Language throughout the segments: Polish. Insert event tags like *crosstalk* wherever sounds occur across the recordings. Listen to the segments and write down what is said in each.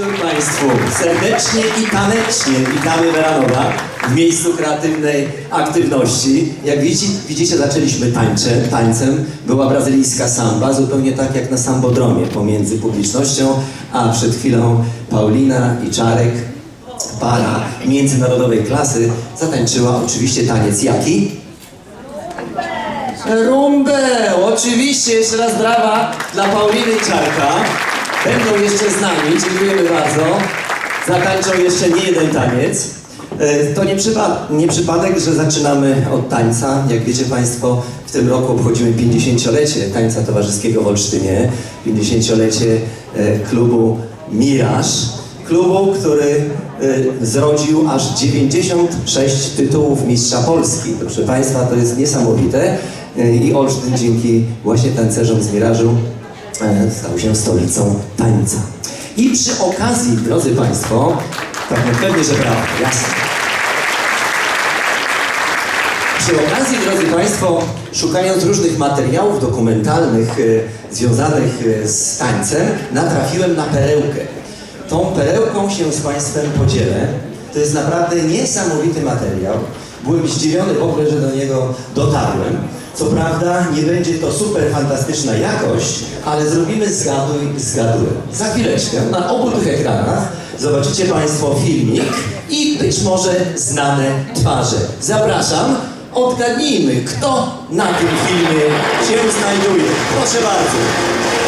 wieczór Państwu. Serdecznie i tanecznie witamy Weranowa w miejscu kreatywnej aktywności. Jak widzicie, widzicie zaczęliśmy tańcze, tańcem. Była brazylijska samba, zupełnie tak jak na sambodromie pomiędzy publicznością, a przed chwilą Paulina i Czarek, para międzynarodowej klasy, zatańczyła oczywiście taniec jaki? Rumbę! Oczywiście, jeszcze raz brawa dla Pauliny i Czarka. Będą jeszcze z nami, dziękujemy bardzo. Zatańczą jeszcze nie jeden taniec. E, To nie, przypa- nie przypadek, że zaczynamy od tańca. Jak wiecie Państwo, w tym roku obchodzimy 50-lecie tańca towarzyskiego w Olsztynie. 50-lecie e, klubu Miraż. Klubu, który e, zrodził aż 96 tytułów Mistrza Polski. Proszę Państwa, to jest niesamowite. I Olsztyn dzięki właśnie tancerzom z Mirażu stał się stolicą tańca. I przy okazji, drodzy Państwo, tak no pewnie, że brawo, jasne. Przy okazji, drodzy Państwo, szukając różnych materiałów dokumentalnych e, związanych e, z tańcem, natrafiłem na perełkę. Tą perełką się z Państwem podzielę. To jest naprawdę niesamowity materiał. Byłem zdziwiony w ogóle, że do niego dotarłem. Co prawda nie będzie to super fantastyczna jakość, ale zrobimy zgaduj, zgaduj. Za chwileczkę na obu tych ekranach zobaczycie Państwo filmik i być może znane twarze. Zapraszam, odgadnijmy, kto na tym filmie się znajduje. Proszę bardzo.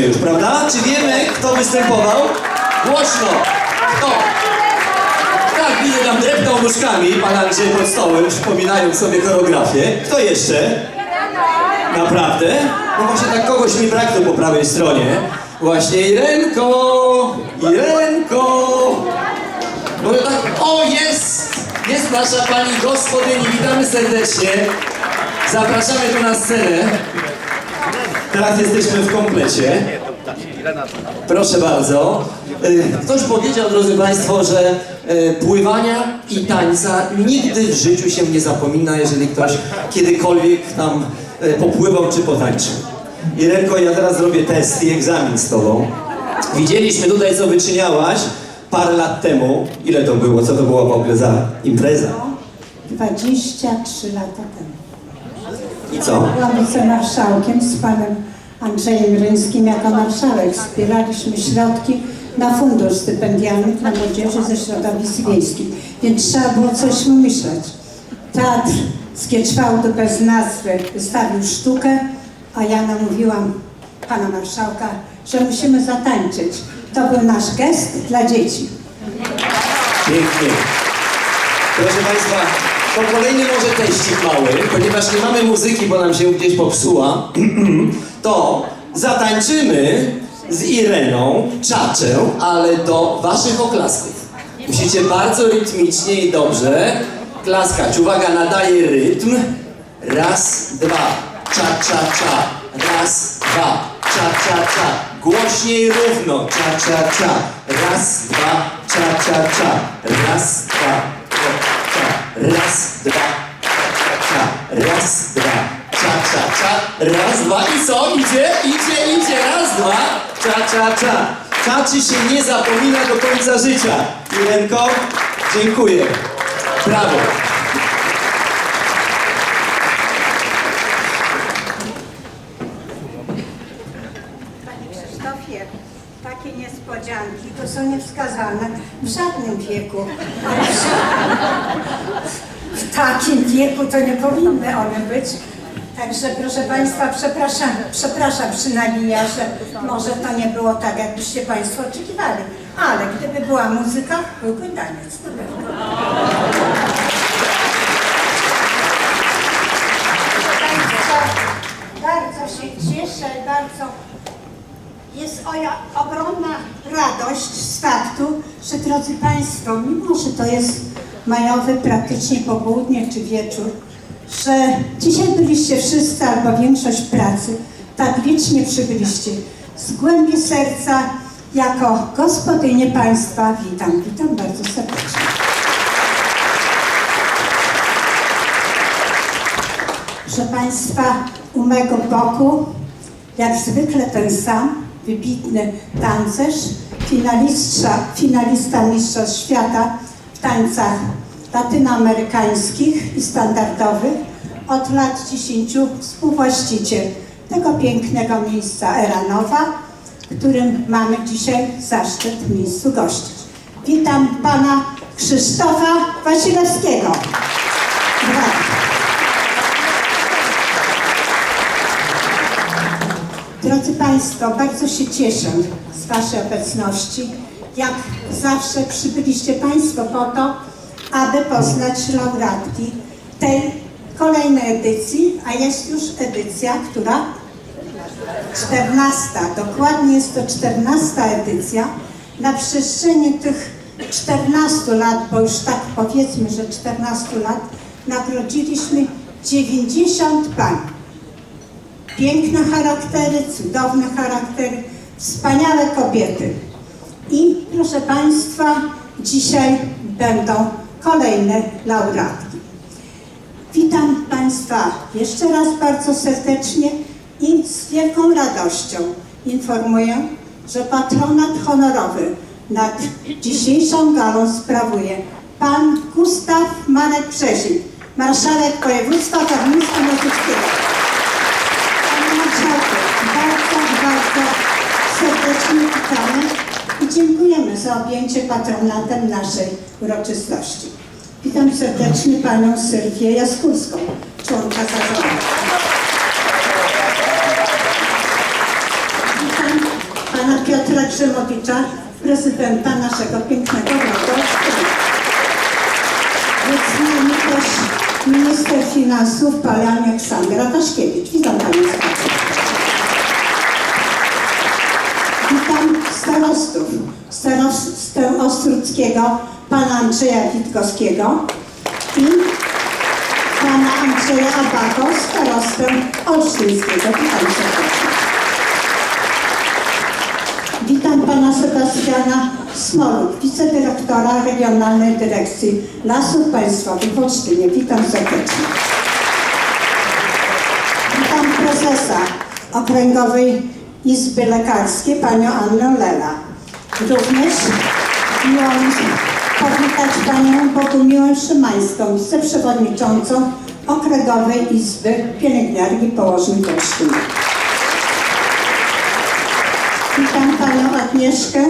Już, prawda? Czy wiemy, kto występował? Głośno! Kto? Tak, widzę tam dreptał nóżkami, palancie pod stołem, przypominając sobie choreografię. Kto jeszcze? Naprawdę? No właśnie tak kogoś mi brak tu po prawej stronie. Właśnie Irenko! Irenko! No tak, o jest! Jest nasza pani gospodyni, witamy serdecznie. Zapraszamy tu na scenę. Teraz jesteśmy w komplecie. Proszę bardzo. Y, Ktoś powiedział, drodzy Państwo, że y, pływania i tańca nigdy w życiu się nie zapomina, jeżeli ktoś kiedykolwiek tam y, popływał czy potańczył. Irenko, ja teraz zrobię test i egzamin z Tobą. Widzieliśmy tutaj, co wyczyniałaś parę lat temu. Ile to było? Co to była w ogóle za impreza? 23 lata temu. I co? Byłam wicemarszałkiem z panem Andrzejem Ryńskim jako marszałek. Wspieraliśmy środki na fundusz stypendialny dla młodzieży ze środowisk wiejskich. Więc trzeba było coś wymyśleć. Teatr z Gieczwałdu bez nazwy wystawił sztukę, a ja namówiłam pana marszałka, że musimy zatańczyć. To był nasz gest dla dzieci. Pięknie. Proszę Państwa, to kolejny może teścik mały, ponieważ nie mamy muzyki, bo nam się gdzieś popsuła, *clears throat* to zatańczymy z Ireną czaczę, ale do Waszych oklasków. Musicie bardzo rytmicznie i dobrze klaskać. Uwaga, nadaje rytm. Raz, dwa, cza, cza, cza. Raz, dwa, cza, cza, cza. Głośniej równo, cza, cza, cza. Raz, dwa, cza, cza, cza. Raz, dwa, cza. Raz, dwa, cza. Raz, dwa, cza, cza, cza. Raz, dwa i co? Idzie, idzie, idzie. Raz, dwa, cza, cza, cza. Czaczy się nie zapomina do końca życia. Irenko, dziękuję. Brawo. Krzysztofie, Takie są niewskazane w żadnym wieku. W, takim wieku to nie powinny one być. Także proszę Państwa, przepraszam, przepraszam przynajmniej, że może to nie było tak, jakbyście Państwo oczekiwali. Ale gdyby była muzyka, byłby taniec. To. Bardzo, bardzo się cieszę, bardzo jest ogromna radość z faktu, że drodzy Państwo, mimo że to jest majowy praktycznie popołudnie czy wieczór, że dzisiaj byliście wszyscy albo większość pracy, tak licznie przybyliście. Z głębi serca, jako gospodynie Państwa witam, witam bardzo serdecznie. Proszę Państwa, u mego boku, jak zwykle ten sam, wybitny tancerz, finalista, finalista Mistrzostw Świata w tańcach latynoamerykańskich i standardowych, od lat 10 współwłaściciel tego pięknego miejsca Eranowa, którym mamy dzisiaj zaszczyt miejscu gościć. Witam Pana Krzysztofa Wasilewskiego. Brawo. Drodzy Państwo, bardzo się cieszę z Waszej obecności. Jak zawsze przybyliście Państwo po to, aby poznać laureatki tej kolejnej edycji, a jest już edycja, która? 14. Dokładnie jest to 14 edycja. Na przestrzeni tych 14 lat, bo już tak powiedzmy, że 14 lat, nagrodziliśmy 90 pań piękne charaktery, cudowne charaktery, wspaniałe kobiety. I proszę Państwa, dzisiaj będą kolejne laureatki. Witam Państwa jeszcze raz bardzo serdecznie i z wielką radością informuję, że patronat honorowy nad dzisiejszą galą sprawuje Pan Gustaw Marek Brzezin, marszałek województwa warmińsko-mazurskiego. Serdecznie witamy i dziękujemy za objęcie patronatem naszej uroczystości. Witam serdecznie Panią Sylwię Jaskurską, członka zarządu. Witam Pana Piotra Grzymowicza, prezydenta naszego pięknego roku. Jest z nami też minister finansów Pani Aleksandra Waszkiewicz. Witam Panią serdecznie. Witam starostów. Starostę Ostruckiego, Pana Andrzeja Witkowskiego i Pana Andrzeja Abako, starostę Olsztyńskiego. Witam serdecznie. Witam Pana Sebastiana Smoluk, wicedyrektora Regionalnej Dyrekcji Lasów Państwowych w Olsztynie. Witam serdecznie. Witam prezesa Okręgowej Izby Lekarskiej, Panią Annę Lela. Również miło mi powitać Panią Bogumiłę Szymańską, wiceprzewodniczącą Okręgowej Izby Pielęgniarki Położnych Olsztynie. Witam Panią Agnieszkę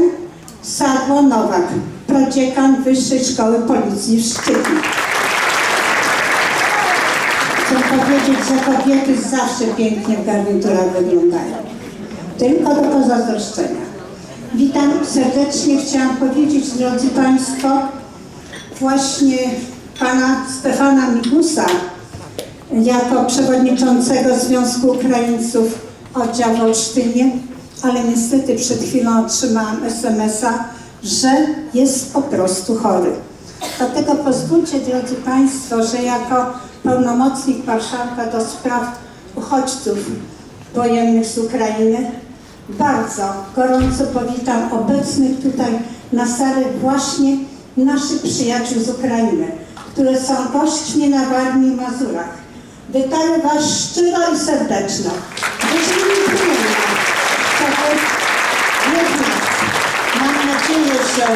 Sadło-Nowak, prodziekan Wyższej Szkoły Policji w Szczytnie. Chcę powiedzieć, że kobiety zawsze pięknie w garniturach wyglądają. Tylko do pozazdroszczenia. Witam serdecznie. Chciałam powiedzieć, drodzy Państwo, właśnie Pana Stefana Migusa, jako przewodniczącego Związku Ukraińców oddział w Olsztynie, ale niestety przed chwilą otrzymałam SMS-a, że jest po prostu chory. Dlatego pozwólcie, drodzy Państwo, że jako pełnomocnik marszałka do spraw uchodźców wojennych z Ukrainy bardzo gorąco powitam obecnych tutaj na sali właśnie naszych przyjaciół z Ukrainy, które są gośćmi na Warmii i Mazurach. Witaję Was szczero i serdeczno. Mam nadzieję, że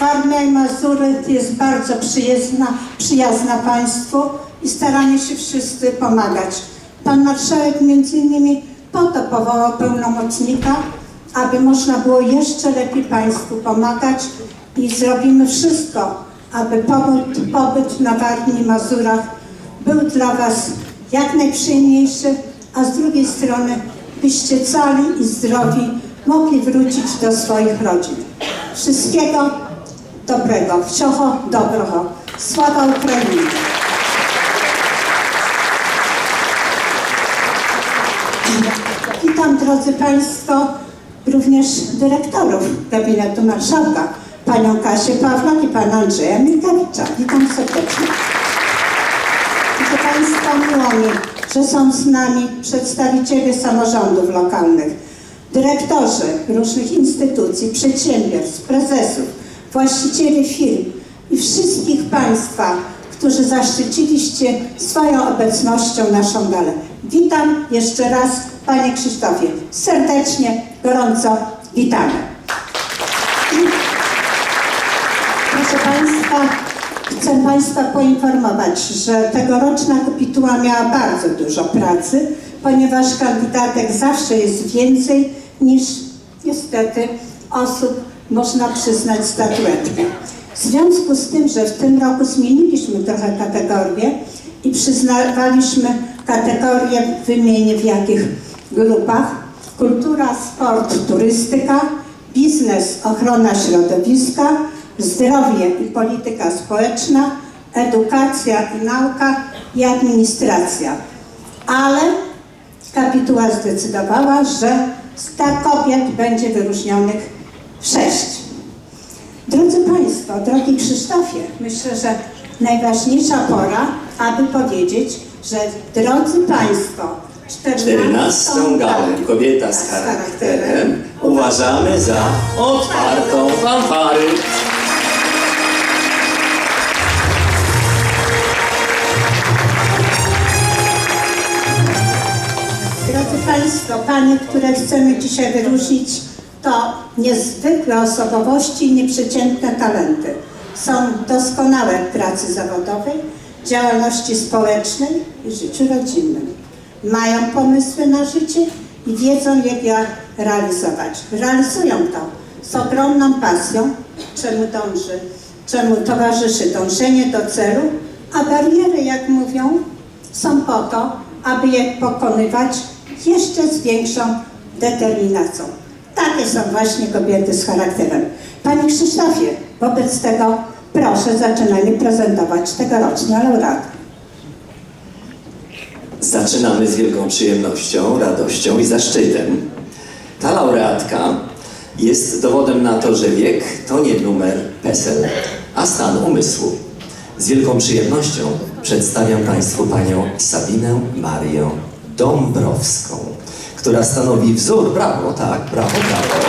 Warmia i Mazury jest bardzo przyjazna, przyjazna Państwu i staramy się wszyscy pomagać. Pan Marszałek między innymi po to powołał pełnomocnika aby można było jeszcze lepiej Państwu pomagać i zrobimy wszystko, aby pobyt, pobyt na Warmii i Mazurach był dla Was jak najprzyjemniejszy, a z drugiej strony byście cali i zdrowi mogli wrócić do swoich rodzin. Wszystkiego dobrego, wsiocho dobrego. Sława Ukrainie! Witam drodzy Państwo, również dyrektorów gabinetu marszałka, panią Kasię Pawlak i pana Andrzeja Milkowicza. Witam serdecznie. Proszę Państwa, miło mi, że są z nami przedstawiciele samorządów lokalnych, dyrektorzy różnych instytucji, przedsiębiorstw, prezesów, właścicieli firm i wszystkich Państwa, którzy zaszczyciliście swoją obecnością naszą galę. Witam jeszcze raz, Panie Krzysztofie, serdecznie, gorąco witamy. Proszę Państwa, chcę Państwa poinformować, że tegoroczna kapituła miała bardzo dużo pracy, ponieważ kandydatek zawsze jest więcej niż niestety osób można przyznać statuetkę. W związku z tym, że w tym roku zmieniliśmy trochę kategorie i przyznawaliśmy kategorie, wymienię w jakich grupach, kultura, sport, turystyka, biznes, ochrona środowiska, zdrowie i polityka społeczna, edukacja i nauka i administracja. Ale kapituła zdecydowała, że z tak kobiet będzie wyróżnionych sześć. Drodzy Państwo, drogi Krzysztofie, myślę, że najważniejsza pora, aby powiedzieć, że drodzy Państwo, 14 galę Kobieta z charakterem uważamy za otwartą fanfary. Drodzy Państwo, Panie, które chcemy dzisiaj wyróżnić, to niezwykłe osobowości i nieprzeciętne talenty. Są doskonałe w pracy zawodowej, działalności społecznej i życiu rodzinnym. Mają pomysły na życie i wiedzą, jak je realizować. Realizują to z ogromną pasją, czemu dąży, czemu towarzyszy dążenie do celu, a bariery, jak mówią, są po to, aby je pokonywać jeszcze z większą determinacją. Takie są właśnie kobiety z charakterem. Panie Krzysztofie, wobec tego proszę zaczynajmy prezentować tegoroczne laureaty. Zaczynamy z wielką przyjemnością, radością i zaszczytem. Ta laureatka jest dowodem na to, że wiek to nie numer PESEL, a stan umysłu. Z wielką przyjemnością przedstawiam Państwu panią Sabinę Marię Dąbrowską, która stanowi wzór, brawo, tak, brawo, brawo,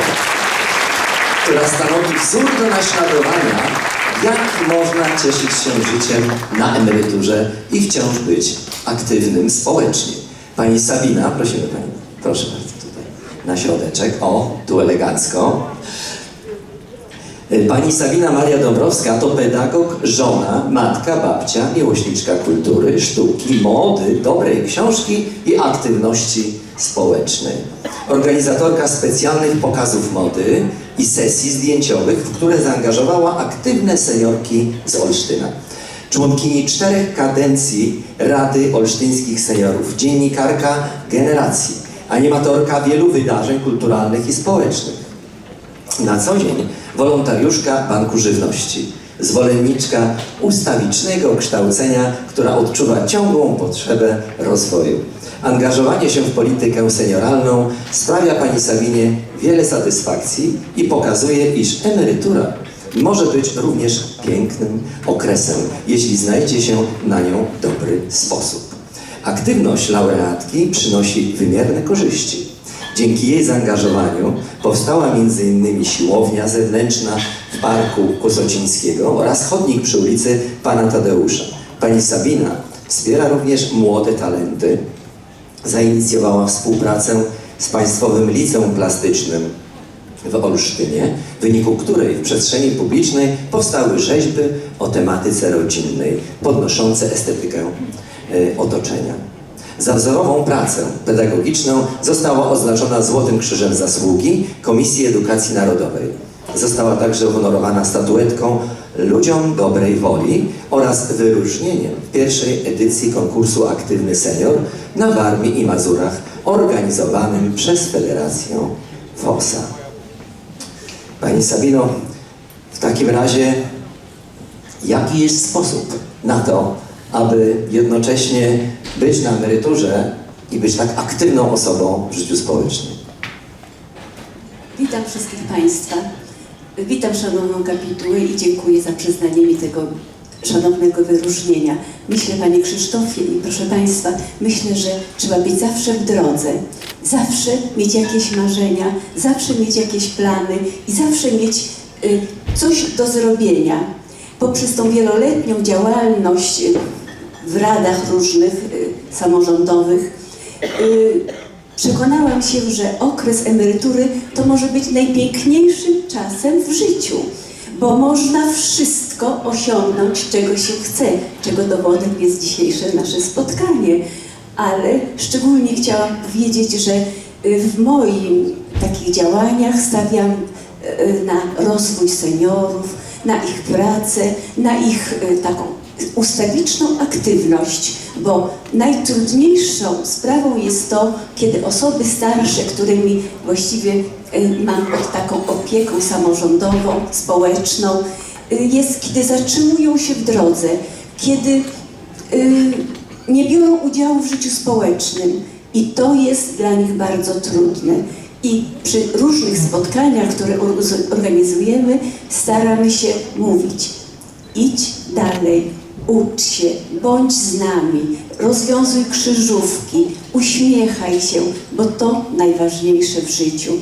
która stanowi wzór do naśladowania, jak można cieszyć się życiem na emeryturze i wciąż być aktywnym społecznie. Pani Sabina, prosimy Pani, proszę bardzo tutaj, na środeczek, o, tu elegancko. Pani Sabina Maria Dąbrowska to pedagog, żona, matka, babcia, miłośniczka kultury, sztuki, mody, dobrej książki i aktywności społecznej. Organizatorka specjalnych pokazów mody i sesji zdjęciowych, w które zaangażowała aktywne seniorki z Olsztyna. Członkini czterech kadencji Rady Olsztyńskich Seniorów, dziennikarka generacji, animatorka wielu wydarzeń kulturalnych i społecznych. Na co dzień wolontariuszka Banku Żywności, zwolenniczka ustawicznego kształcenia, która odczuwa ciągłą potrzebę rozwoju. Angażowanie się w politykę senioralną sprawia pani Sabinie wiele satysfakcji i pokazuje, iż emerytura może być również pięknym okresem, jeśli znajdzie się na nią dobry sposób. Aktywność laureatki przynosi wymierne korzyści. Dzięki jej zaangażowaniu powstała m.in. siłownia zewnętrzna w Parku Kusocińskiego oraz chodnik przy ulicy Pana Tadeusza. Pani Sabina wspiera również młode talenty. Zainicjowała współpracę z Państwowym Liceum Plastycznym w Olsztynie, w wyniku której w przestrzeni publicznej powstały rzeźby o tematyce rodzinnej, podnoszące estetykę e, otoczenia. Za wzorową pracę pedagogiczną została oznaczona Złotym Krzyżem Zasługi Komisji Edukacji Narodowej. Została także uhonorowana statuetką Ludziom Dobrej Woli oraz wyróżnieniem w pierwszej edycji konkursu Aktywny Senior na Warmii i Mazurach organizowanym przez Federację FOSA. Pani Sabino, w takim razie jaki jest sposób na to, aby jednocześnie być na emeryturze i być tak aktywną osobą w życiu społecznym? Witam wszystkich Państwa. Witam Szanowną Kapitułę i dziękuję za przyznanie mi tego szanownego wyróżnienia. Myślę, Panie Krzysztofie i proszę Państwa, myślę, że trzeba być zawsze w drodze, zawsze mieć jakieś marzenia, zawsze mieć jakieś plany i zawsze mieć y, coś do zrobienia. Poprzez tą wieloletnią działalność y, w radach różnych y, samorządowych y, Przekonałam się, że okres emerytury to może być najpiękniejszym czasem w życiu, bo można wszystko osiągnąć, czego się chce, czego dowodem jest dzisiejsze nasze spotkanie. Ale szczególnie chciałam powiedzieć, że y, w moim takich działaniach stawiam na rozwój seniorów, na ich pracę, na ich taką ustawiczną aktywność, bo najtrudniejszą sprawą jest to, kiedy osoby starsze, którymi właściwie y, mam pod taką opieką samorządową, społeczną, y, jest, kiedy zatrzymują się w drodze, kiedy y, nie biorą udziału w życiu społecznym i to jest dla nich bardzo trudne. I przy różnych spotkaniach, które or- organizujemy, staramy się mówić, idź dalej, ucz się, bądź z nami, rozwiązuj krzyżówki, uśmiechaj się, bo to najważniejsze w życiu.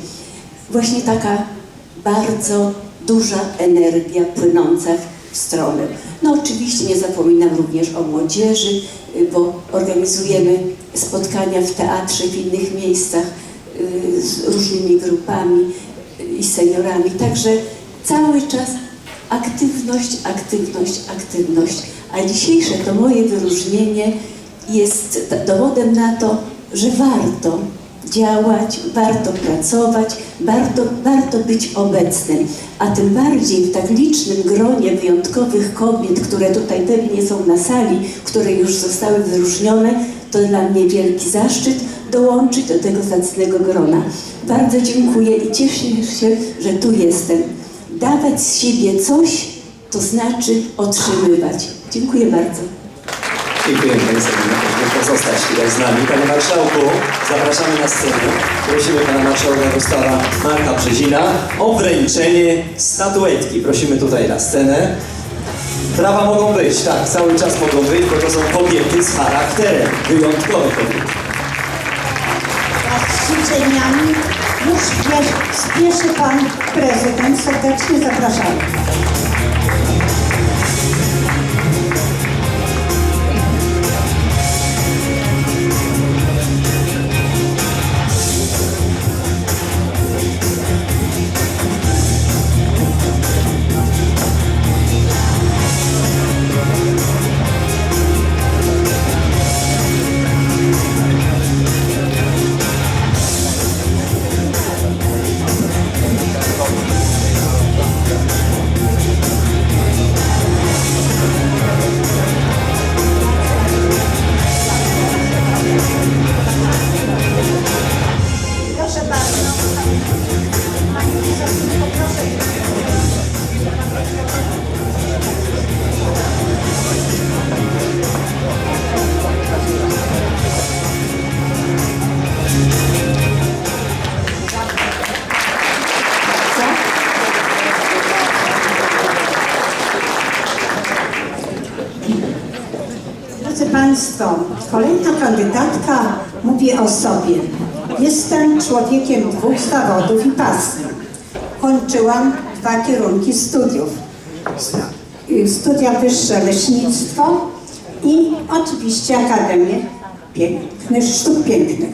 Właśnie taka bardzo duża energia płynąca w stronę. No oczywiście nie zapominam również o młodzieży, y, bo organizujemy spotkania w teatrze, w innych miejscach y, z różnymi grupami y, i seniorami. Także cały czas aktywność, aktywność, aktywność. A dzisiejsze to moje wyróżnienie jest dowodem na to, że warto działać, warto pracować, warto, warto być obecnym. A tym bardziej w tak licznym gronie wyjątkowych kobiet, które tutaj pewnie są na sali, które już zostały wyróżnione, to dla mnie wielki zaszczyt dołączyć do tego zacnego grona. Bardzo dziękuję i cieszę się, że tu jestem. Dawać z siebie coś, to znaczy otrzymywać. Dziękuję bardzo. Dziękuję Pani Sabino, proszę pozostać tutaj z nami. Panie Marszałku, zapraszamy na scenę. Prosimy Pana Marszałka Gustawa Marka Brzezina o wręczenie statuetki. Prosimy tutaj na scenę. Prawa mogą być, tak, cały czas mogą być, bo to są kobiety z charakterem, wyjątkowe kobiety. Z życzeniami już śpieszy, spieszy Pan Prezydent. Serdecznie zapraszamy. Pasji. Kończyłam dwa kierunki studiów. Y, Studia wyższe leśnictwo i oczywiście Akademię Pięknych Sztuk Pięknych.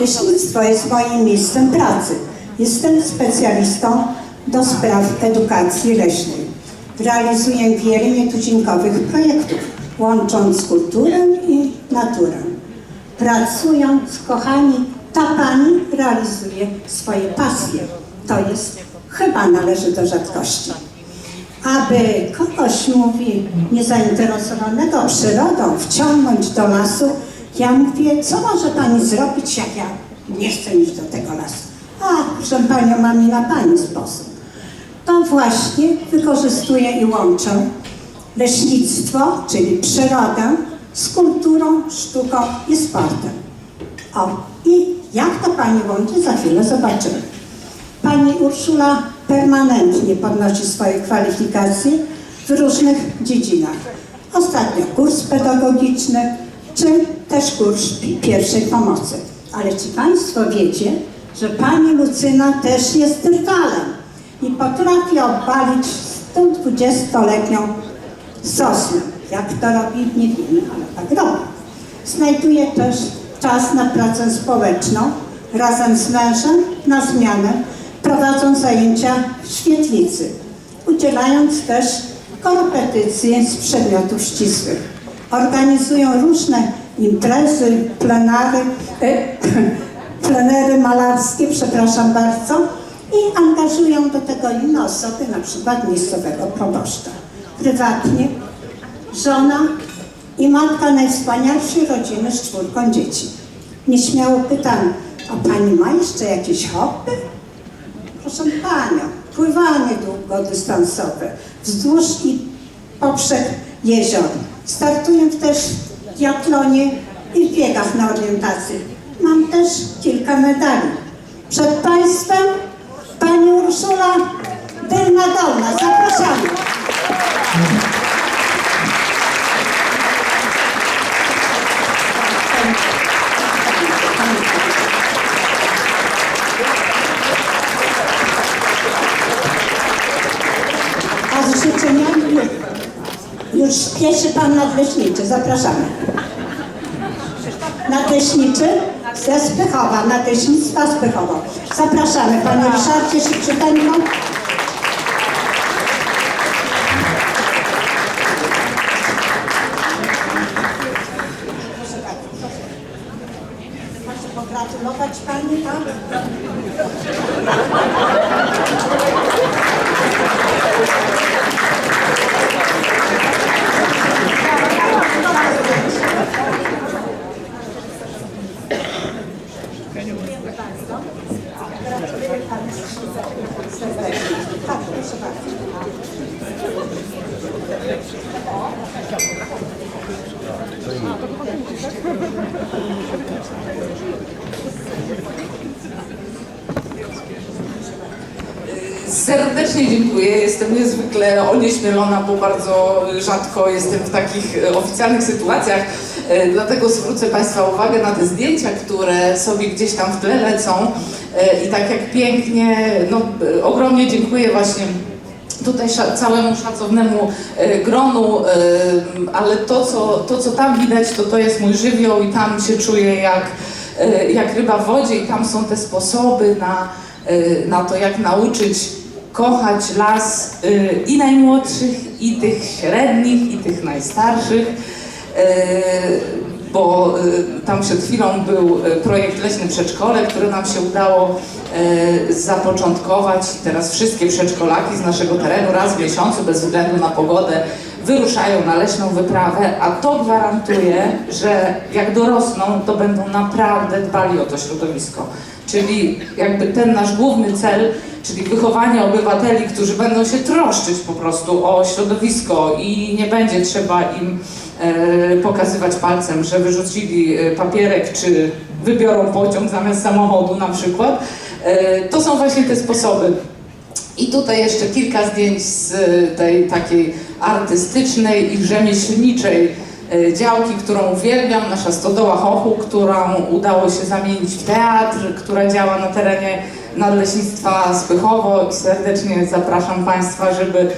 Leśnictwo jest moim miejscem pracy. Jestem specjalistą do spraw edukacji leśnej. Realizuję wiele nietuzinkowych projektów, łącząc kulturę i naturę. Pracując, kochani, ta pani realizuje swoje pasje. To jest chyba należy do rzadkości. Aby kogoś, mówi, niezainteresowanego przyrodą wciągnąć do lasu, ja mówię, co może pani zrobić, jak ja nie chcę iść do tego lasu? A, proszę panią, mam i na pani sposób. To właśnie wykorzystuję i łączę leśnictwo, czyli przyrodę, z kulturą, sztuką i sportem. O, i jak to pani łączy, za chwilę zobaczymy. Pani Urszula permanentnie podnosi swoje kwalifikacje w różnych dziedzinach. Ostatnio kurs pedagogiczny, czy też kurs pi- pierwszej pomocy. Ale czy Państwo wiecie, że Pani Lucyna też jest trwalem i potrafi obalić 120-letnią sosnę. Jak to robi, nie wiemy, ale tak robi. Znajduje też czas na pracę społeczną. Razem z mężem na zmianę prowadzą zajęcia w świetlicy, udzielając też korepetycje z przedmiotów ścisłych. Organizują różne imprezy, plenary, e, *clears throat* plenery malarskie, przepraszam bardzo, i angażują do tego inne osoby, na przykład miejscowego proboszcza. Prywatnie żona i matka najwspanialszej rodziny z czwórką dzieci. Nieśmiało pytam, a pani ma jeszcze jakieś hobby? Proszę panią, pływanie długodystansowe wzdłuż i poprzek jezior. Startuję też w diatlonie i w biegach na orientację. Mam też kilka medali. Przed Państwem Pani Urszula Dylna Dolna. Zapraszamy. A z życzeniami już, już spieszy Pan Nadleśniczy. Zapraszamy. Nadleśniczy ze Spychowa, Nadleśnictwa Spychowa. Zapraszamy Panie Ryszardzie Szybczyteńko. Proszę pogratulować Pani, tak? Tak, proszę bardzo. Serdecznie dziękuję. Jestem niezwykle onieśmielona, bo bardzo rzadko jestem w takich e, oficjalnych sytuacjach. E, Dlatego zwrócę Państwa uwagę na te zdjęcia, które sobie gdzieś tam w tle lecą. E, I tak jak pięknie, no ogromnie dziękuję właśnie tutaj całemu szacownemu gronu, ale to co, to, co tam widać, to to jest mój żywioł i tam się czuję jak, jak ryba w wodzie i tam są te sposoby na, na to, jak nauczyć kochać las e, i najmłodszych, i tych średnich, i tych najstarszych. E, bo y, tam przed chwilą był y, projekt Leśne Przedszkole, który nam się udało y, zapoczątkować. Teraz wszystkie przedszkolaki z naszego terenu raz w miesiącu, bez względu na pogodę, wyruszają na leśną wyprawę, a to gwarantuje, że jak dorosną, to będą naprawdę dbali o to środowisko. Czyli jakby ten nasz główny cel, czyli wychowanie obywateli, którzy będą się troszczyć po prostu o środowisko i nie będzie trzeba im e, pokazywać palcem, że wyrzucili e, papierek czy wybiorą pociąg zamiast samochodu na przykład. E, to są właśnie te sposoby. I tutaj jeszcze kilka zdjęć z tej takiej artystycznej i rzemieślniczej działki, którą uwielbiam, nasza Stodoła Hochu, którą udało się zamienić w teatr, która działa na terenie Nadleśnictwa Spychowo i serdecznie zapraszam Państwa, żeby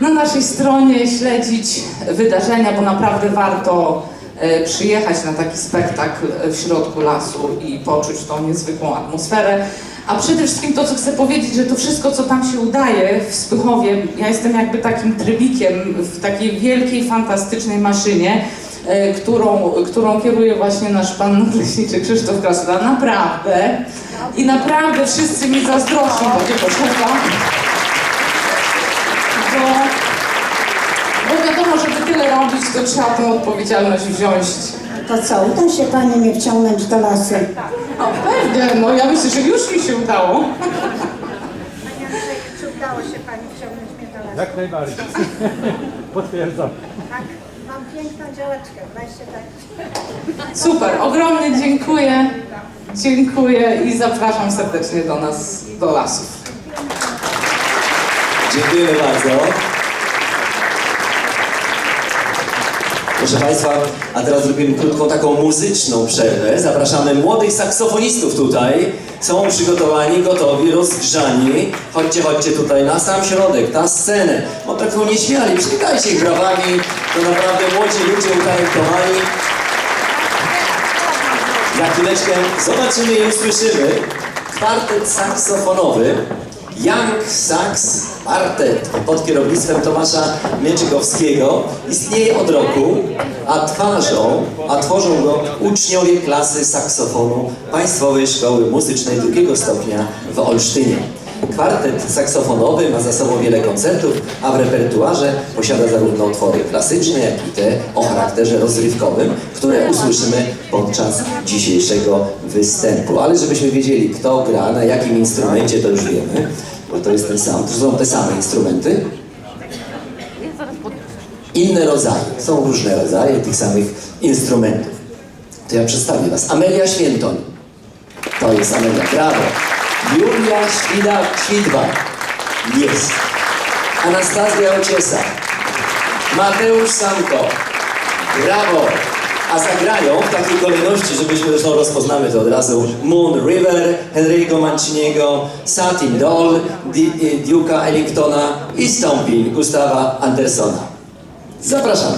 na naszej stronie śledzić wydarzenia, bo naprawdę warto e, przyjechać na taki spektakl w środku lasu i poczuć tą niezwykłą atmosferę. A przede wszystkim to, co chcę powiedzieć, że to wszystko, co tam się udaje w Spychowie, ja jestem jakby takim trybikiem w takiej wielkiej, fantastycznej maszynie, e, którą, którą kieruje właśnie nasz pan leśniczy Krzysztof Krasula. Naprawdę. I naprawdę wszyscy mi zazdroszczą, bo nie potrzeba. Bo, robić, to trzeba tą odpowiedzialność wziąć. To co, uda się Pani mnie wciągnąć do lasu? O, pewnie, no ja myślę, że już mi się udało. Czy udało się Pani wciągnąć mnie do lasu? Jak najbardziej. *laughs* Potwierdzam. Tak, mam piękną działeczkę, weźcie tak. Super, ogromnie dziękuję. Dziękuję i zapraszam serdecznie do nas, do lasów. Dziękujemy bardzo. Proszę Państwa, a teraz zrobimy krótką taką muzyczną przerwę. Zapraszamy młodych saksofonistów tutaj. Są przygotowani, gotowi, rozgrzani. Chodźcie, chodźcie tutaj na sam środek, na scenę. O taką nieśmiali, przywitajcie ich brawami. To naprawdę młodzi ludzie utalentowani. Za chwileczkę zobaczymy i usłyszymy kwartet saksofonowy Young Sax Quartet pod kierownictwem Tomasza Mieczykowskiego istnieje od roku, a twarzą, a tworzą go uczniowie klasy saksofonu Państwowej Szkoły Muzycznej drugiego stopnia w Olsztynie. Kwartet saksofonowy ma za sobą wiele koncertów, a w repertuarze posiada zarówno utwory klasyczne, jak i te o charakterze rozrywkowym, które usłyszymy podczas dzisiejszego występu. Ale żebyśmy wiedzieli, kto gra, na jakim instrumencie, to już wiemy, bo to jest ten sam. To są te same instrumenty. Inne rodzaje, są różne rodzaje tych samych instrumentów. To ja przedstawię Was. Amelia Świętoń. To jest Amelia, brawo. Julia Świda, Świdwa. Jest. Anastazja Ociesa. Mateusz Sanko. Brawo. A zagrają w takiej kolejności, żebyśmy zresztą rozpoznamy to od razu. Moon River, Henry'ego Manciniego, Satin Doll, Di- Duke'a Ellingtona i Stompin Gustawa Andersona. Zapraszamy.